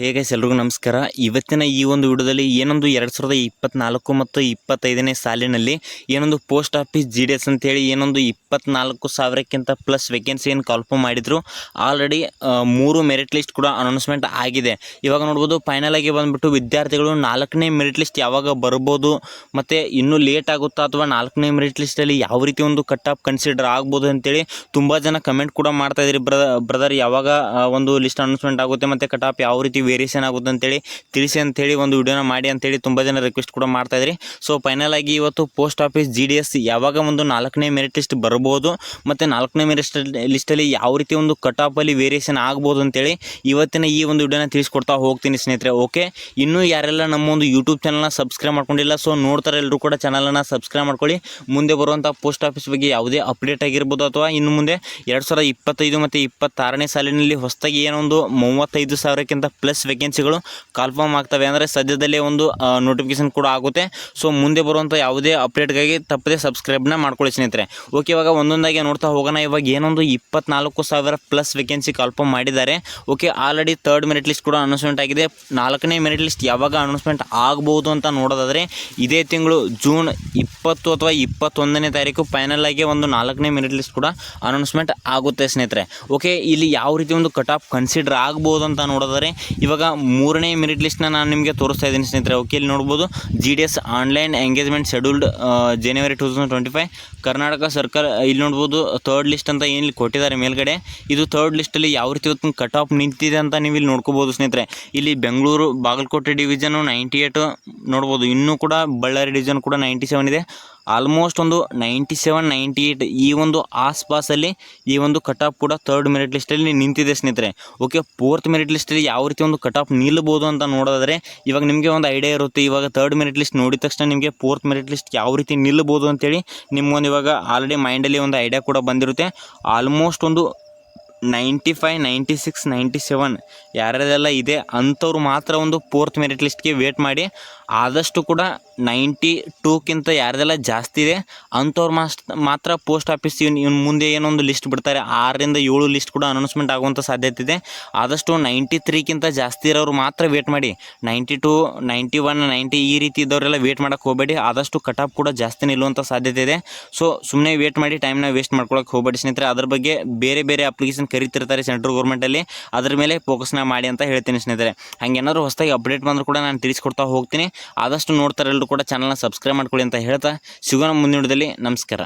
ಹೇಗೆ ಎಲ್ರಿಗೂ ನಮಸ್ಕಾರ. ಇವತ್ತಿನ ಈ ಒಂದು ವಿಡಿಯೋದಲ್ಲಿ ಏನೊಂದು ಎರಡು ಸಾವಿರದ ಇಪ್ಪತ್ನಾಲ್ಕು ಮತ್ತು ಇಪ್ಪತ್ತೈದನೇ ಸಾಲಿನಲ್ಲಿ ಏನೊಂದು post office G D S ಅಂತೇಳಿ ಏನೊಂದು ಇಪ್ಪತ್ನಾಲ್ಕು ಸಾವಿರಕ್ಕಿಂತ ಪ್ಲಸ್ ವೇಕೆನ್ಸಿಯನ್ನು ಏನು ಕಾಲ್ಫರ್ ಮಾಡಿದ್ರು. ಆಲ್ರೆಡಿ ಮೂರು ಮೆರಿಟ್ ಲಿಸ್ಟ್ ಕೂಡ ಅನೌನ್ಸ್ಮೆಂಟ್ ಆಗಿದೆ. ಇವಾಗ ನೋಡ್ಬೋದು ಫೈನಲ್ ಆಗಿ ಬಂದ್ಬಿಟ್ಟು ವಿದ್ಯಾರ್ಥಿಗಳು ನಾಲ್ಕನೇ ಮೆರಿಟ್ ಲಿಸ್ಟ್ ಯಾವಾಗ ಬರ್ಬೋದು, ಮತ್ತು ಇನ್ನೂ ಲೇಟ್ ಆಗುತ್ತಾ ಅಥವಾ ನಾಲ್ಕನೇ ಮೆರಿಟ್ ಲಿಸ್ಟಲ್ಲಿ ಯಾವ ರೀತಿ ಒಂದು ಕಟ್ ಆಫ್ ಕನ್ಸಿಡರ್ ಆಗ್ಬೋದು ಅಂತೇಳಿ ತುಂಬ ಜನ ಕಮೆಂಟ್ ಕೂಡ ಮಾಡ್ತಾ ಇದ್ರಿ ಬ್ರ ಬ್ರದರ್ ಯಾವಾಗ ಒಂದು ಲಿಸ್ಟ್ ಅನೌನ್ಸ್ಮೆಂಟ್ ಆಗುತ್ತೆ, ಮತ್ತು ಕಟ್ ಆಫ್ ಯಾವ ರೀತಿ ವೇರಿಯೇಷನ್ ಆಗುತ್ತೆ ಅಂತೇಳಿ ತಿಳಿಸಿ ಅಂತೇಳಿ ಒಂದು ವಿಡಿಯೋನ ಮಾಡಿ ಅಂತೇಳಿ ತುಂಬ ಜನ ರಿಕ್ವೆಸ್ಟ್ ಕೂಡ ಮಾಡ್ತಾ ಇದ್ರಿ. ಸೊ ಫೈನಲ್ ಆಗಿ ಇವತ್ತು ಪೋಸ್ಟ್ ಆಫೀಸ್ ಜಿ ಯಾವಾಗ ಒಂದು ನಾಲ್ಕನೇ ಮೆರಿಟ್ ಲಿಸ್ಟ್ ಬರ್ಬೋದು ಮತ್ತು ನಾಲ್ಕನೇ ಮೆರಿಟ್ ಲಿಸ್ಟಲ್ಲಿ ಯಾವ ರೀತಿ ಒಂದು ಕಟ್ ಆಫಲ್ಲಿ ವೇರಿಯೇಷನ್ ಆಗ್ಬೋದು ಅಂತೇಳಿ ಇವತ್ತಿನ ಈ ಒಂದು ವಿಡಿಯೋನ ತಿಳಿಸ್ಕೊಡ್ತಾ ಹೋಗ್ತೀನಿ ಸ್ನೇಹಿತರೆ ಓಕೆ ಇನ್ನೂ ಯಾರೆಲ್ಲ ನಮ್ಮ ಒಂದು ಯೂಟ್ಯೂಬ್ ಚಾನಲ್ನ ಸಬ್ಸ್ಕ್ರೈಬ್ ಮಾಡ್ಕೊಂಡಿಲ್ಲ ಸೊ ನೋಡ್ತಾರೆ ಎಲ್ಲರೂ ಕೂಡ ಚಾನಲನ್ನು ಸಬ್ಸ್ಕ್ರೈಬ್ ಮಾಡ್ಕೊಳ್ಳಿ. ಮುಂದೆ ಬರುವಂಥ ಪೋಸ್ಟ್ ಆಫೀಸ್ ಬಗ್ಗೆ ಯಾವುದೇ ಅಪ್ಡೇಟ್ ಆಗಿರ್ಬೋದು ಅಥವಾ ಇನ್ನು ಮುಂದೆ ಎರಡು ಸಾವಿರದ ಇಪ್ಪತ್ತೈದು ಮತ್ತು ಇಪ್ಪತ್ತಾರನೇ ಸಾಲಿನಲ್ಲಿ ಹೊಸದಾಗಿ ಏನೊಂದು ಮೂವತ್ತೈದು ಸಾವಿರಕ್ಕಿಂತ ಪ್ಲಸ್ ವೇಕೆನ್ಸಿಗಳು ಕನ್ಫರ್ಮ್ ಆಗ್ತವೆ. ಅಂದರೆ ಸದ್ಯದಲ್ಲೇ ಒಂದು ನೋಟಿಫಿಕೇಶನ್ ಕೂಡ ಆಗುತ್ತೆ. ಸೊ ಮುಂದೆ ಬರುವಂಥ ಯಾವುದೇ ಅಪ್ಡೇಟ್ಗಾಗಿ ತಪ್ಪದೆ ಸಬ್ಸ್ಕ್ರೈಬ್ನ ಮಾಡ್ಕೊಳ್ಳಿ ಸ್ನೇಹಿತರೆ. ಓಕೆ ಇವಾಗ ಒಂದೊಂದಾಗಿ ನೋಡ್ತಾ ಹೋಗೋಣ. ಇವಾಗ ಏನೊಂದು ಇಪ್ಪತ್ನಾಲ್ಕು ಸಾವಿರ ಪ್ಲಸ್ ವೇಕೆನ್ಸಿ ಕನ್ಫರ್ಮ್ ಮಾಡಿದ್ದಾರೆ. Okay already third merit list ಕೂಡ ಅನೌನ್ಸ್ಮೆಂಟ್ ಆಗಿದೆ. ನಾಲ್ಕನೇ ಮೆರಿಟ್ ಲಿಸ್ಟ್ ಯಾವಾಗ ಅನೌನ್ಸ್ಮೆಂಟ್ ಆಗಬಹುದು ಅಂತ ನೋಡೋದಾದರೆ, ಇದೇ ತಿಂಗಳು ಜೂನ್ ಇಪ್ಪತ್ತು ಅಥವಾ ಇಪ್ಪತ್ತೊಂದನೇ ತಾರೀಕು ಫೈನಲ್ ಆಗಿ ಒಂದು ನಾಲ್ಕನೇ ಮೆರಿಟ್ ಲಿಸ್ಟ್ ಕೂಡ ಅನೌನ್ಸ್ಮೆಂಟ್ ಆಗುತ್ತೆ ಸ್ನೇಹಿತರೆ. ಓಕೆ ಇಲ್ಲಿ ಯಾವ ರೀತಿ ಒಂದು ಕಟ್ ಆಫ್ ಕನ್ಸಿಡರ್ ಆಗ್ಬೋದು ಅಂತ ನೋಡೋದಾದರೆ ಇವಾಗ ಮೂರನೇ ಮೆರಿಟ್ ಲಿಸ್ಟ್ನ ನಾನು ನಿಮಗೆ ತೋರಿಸ್ತಾ ಇದ್ದೀನಿ ಸ್ನೇಹಿತರೆ. ಓಕೆ ಇಲ್ಲಿ ನೋಡ್ಬೋದು G D S online engagement scheduled January two thousand twenty five Karnataka ಸರ್ಕಾರ, ಇಲ್ಲಿ ನೋಡ್ಬೋದು ಥರ್ಡ್ ಲಿಸ್ಟ್ ಅಂತ ಏನು ಇಲ್ಲಿ ಕೊಟ್ಟಿದ್ದಾರೆ ಮೇಲ್ಗಡೆ. ಇದು ಥರ್ಡ್ ಲಿಸ್ಟಲ್ಲಿ ಯಾವ ರೀತಿ ಇವತ್ತು ಕಟ್ ಆಫ್ ನಿಂತಿದೆ ಅಂತ ನೀವು ಇಲ್ಲಿ ನೋಡ್ಕೋಬೋದು ಸ್ನೇಹಿತರೆ. ಇಲ್ಲಿ Bengaluru Bagalkote division ninety eight ನೋಡ್ಬೋದು. ಇನ್ನೂ ಕೂಡ ಬಳ್ಳಾರಿ ಡಿವಿಷನ್ ಕೂಡ ನೈಂಟಿ ಸೆವೆನ್ ಇದೆ. ಆಲ್ಮೋಸ್ಟ್ ಒಂದು ನೈಂಟಿ ಸೆವೆನ್ ನೈಂಟಿ ಏಯ್ಟ್ ಈ ಒಂದು ಆಸ್ಪಾಸಲ್ಲಿ ಈ ಒಂದು ಕಟ್ ಆಫ್ ಕೂಡ ತರ್ಡ್ ಮೆರಿಟ್ ಲಿಸ್ಟಲ್ಲಿ ನಿಂತಿದೆ ಸ್ನೇಹಿತರೆ. ಓಕೆ ಫೋರ್ತ್ ಮೆರಿಟ್ ಲಿಸ್ಟಲ್ಲಿ ಯಾವ ರೀತಿ ಒಂದು ಕಟ್ ಆಫ್ ನಿಲ್ಬೋದು ಅಂತ ನೋಡೋದಾದರೆ, ಇವಾಗ ನಿಮಗೆ ಒಂದು ಐಡಿಯಾ ಇರುತ್ತೆ. ಇವಾಗ ಥರ್ಡ್ ಮೆರಿಟ್ ಲಿಸ್ಟ್ ನೋಡಿದ ತಕ್ಷಣ ನಿಮಗೆ ಫೋರ್ತ್ ಮೆರಿಟ್ ಲಿಸ್ಟ್ ಯಾವ ರೀತಿ ನಿಲ್ಲಬೋದು ಅಂತೇಳಿ ನಿಮ್ಗೊಂದು ಇವಾಗ ಆಲ್ರೆಡಿ ಮೈಂಡಲ್ಲಿ ಒಂದು ಐಡಿಯಾ ಕೂಡ ಬಂದಿರುತ್ತೆ. ಆಲ್ಮೋಸ್ಟ್ ಒಂದು ninety five ninety six ninety seven ಯಾರ್ಯಾರೆಲ್ಲ ಇದೆ ಅಂಥವ್ರು ಮಾತ್ರ ಒಂದು ಫೋರ್ತ್ ಮೆರಿಟ್ ಲಿಸ್ಟ್ಗೆ ವೇಟ್ ಮಾಡಿ, ಆದಷ್ಟು ಕೂಡ ನೈಂಟಿ ಟೂಕ್ಕಿಂತ ಯಾರ್ದೆಲ್ಲ ಜಾಸ್ತಿ ಇದೆ, ಅಂಥವ್ರು ಮಾಸ್ಟ್ ಮಾತ್ರ ಪೋಸ್ಟ್ ಆಫೀಸ್ ಇವ್ನು ಇವ್ನು ಮುಂದೆ ಏನೊಂದು ಲಿಸ್ಟ್ ಬಿಡ್ತಾರೆ. ಆರರಿಂದ ಏಳು ಲಿಸ್ಟ್ ಕೂಡ ಅನೌನ್ಸ್ಮೆಂಟ್ ಆಗುವಂಥ ಸಾಧ್ಯತೆ ಇದೆ. ಆದಷ್ಟು ನೈಂಟಿ ತ್ರೀಕ್ಕಿಂತ ಜಾಸ್ತಿ ಇರೋರು ಮಾತ್ರ ವೇಟ್ ಮಾಡಿ. Ninety two, ninety one, ninety ಈ ರೀತಿ ಇದ್ದವರೆಲ್ಲ ವೇಟ್ ಮಾಡೋಕ್ಕೆ ಹೋಗಬೇಡಿ. ಆದಷ್ಟು ಕಟ್ ಆಫ್ ಕೂಡ ಜಾಸ್ತಿ ನಿಲ್ಲುವಂಥ ಸಾಧ್ಯತೆ ಇದೆ. ಸೊ ಸುಮ್ಮನೆ ವೇಟ್ ಮಾಡಿ, ಟೈಮ್ನ ವೇಸ್ಟ್ ಮಾಡ್ಕೊಳಕ್ಕೆ ಹೋಗಬೇಡಿ. ಸ್ನೇಹಿತರೆ, ಅದ್ರ ಬಗ್ಗೆ ಬೇರೆ ಬೇರೆ ಅಪ್ಲಿಕೇಶನ್ ಕರಿತಿರ್ತಾರೆ ಸೆಂಟ್ರಲ್ ಗೌರ್ಮೆಂಟಲ್ಲಿ. ಅದ್ರ ಮೇಲೆ ಫೋಕಸ್ನ ಮಾಡಿ ಅಂತ ಹೇಳ್ತೀನಿ ಸ್ನೇಹಿತರೆ. ಹಂಗೇನಾದ್ರು ಹೊಸದಾಗಿ ಅಪ್ಡೇಟ್ ಬಂದರೂ ಕೂಡ ನಾನು ತಿಳಿಸ್ಕೊಡ್ತಾ ಹೋಗ್ತೀನಿ. ಆದಷ್ಟು ನೋಡ್ತಾರೆ ಎಲ್ಲರೂ ಕೂಡ ಚಾನಲ್ನ ಸಬ್ಸ್ಕ್ರೈಬ್ ಮಾಡ್ಕೊಳ್ಳಿ ಅಂತ ಹೇಳ್ತಾ ಸಿಗೋಣ ಮುಂದಿನ ವಿಡಿಯೋದಲ್ಲಿ. ನಮಸ್ಕಾರ.